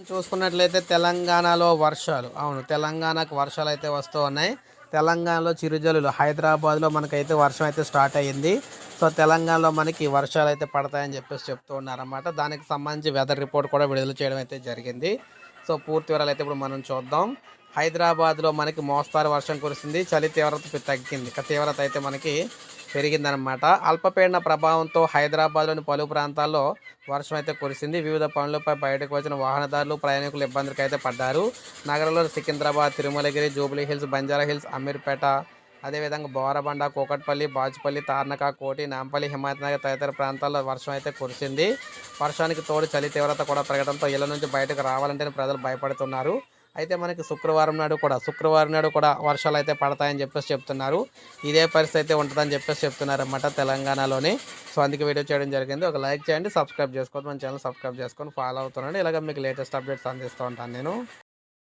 మనం చూసుకున్నట్లయితే తెలంగాణలో వర్షాలు. అవును తెలంగాణకు వర్షాలు అయితే వస్తూ ఉన్నాయి. తెలంగాణలో చిరుజల్లులు. హైదరాబాద్లో మనకైతే వర్షం అయితే స్టార్ట్ అయ్యింది. సో తెలంగాణలో మనకి వర్షాలు అయితే పడతాయని చెప్పేసి చెప్తూ ఉన్నారన్నమాట. దానికి సంబంధించి వెదర్ రిపోర్ట్ కూడా విడుదల చేయడం అయితే జరిగింది. సో పూర్తి వివరాలు అయితే ఇప్పుడు మనం చూద్దాం. హైదరాబాద్లో మనకి మోస్తారు వర్షం కురిసింది. చలి తీవ్రత తగ్గింది. ఇక తీవ్రత అయితే మనకి పెరిగిందనమాట అల్పపీడన ప్రభావంతో హైదరాబాద్లోని పలు ప్రాంతాల్లో వర్షం అయితే కురిసింది. వివిధ పనులపై బయటకు వచ్చిన వాహనదారులు ప్రయాణికులు ఇబ్బందులకు అయితే పడ్డారు. నగరంలో Secunderabad Tirumalagiri Jubilee hills Banjara hills Ameerpet అదేవిధంగా బోరబండ కూకట్పల్లి బాచుపల్లి తార్నక కోటి నాంపల్లి హిమాయత్నగర్ తదితర ప్రాంతాల్లో వర్షం అయితే కురిసింది. వర్షానికి తోడు చలి తీవ్రత కూడా పెరగడంతో ఇళ్ళ నుంచి బయటకు రావాలంటేనే ప్రజలు భయపడుతున్నారు. అయితే మనకి శుక్రవారం నాడు కూడా శుక్రవారం నాడు కూడా వర్షాలు అయితే పడతాయని చెప్పేసి చెప్తున్నారు. ఇదే పరిస్థితి అయితే ఉంటుందని చెప్పేసి చెప్తున్నారు అన్నమాట తెలంగాణలోని. సో అందుకే వీడియో చేయడం జరిగింది. ఒక లైక్ చేయండి సబ్స్క్రైబ్ చేసుకోండి మన ఛానల్ సబ్స్క్రైబ్ చేసుకొని ఫాలో అవుతున్నాను ఇలాగ మీకు లేటెస్ట్ అప్డేట్స్ అందిస్తూ ఉంటాను నేను.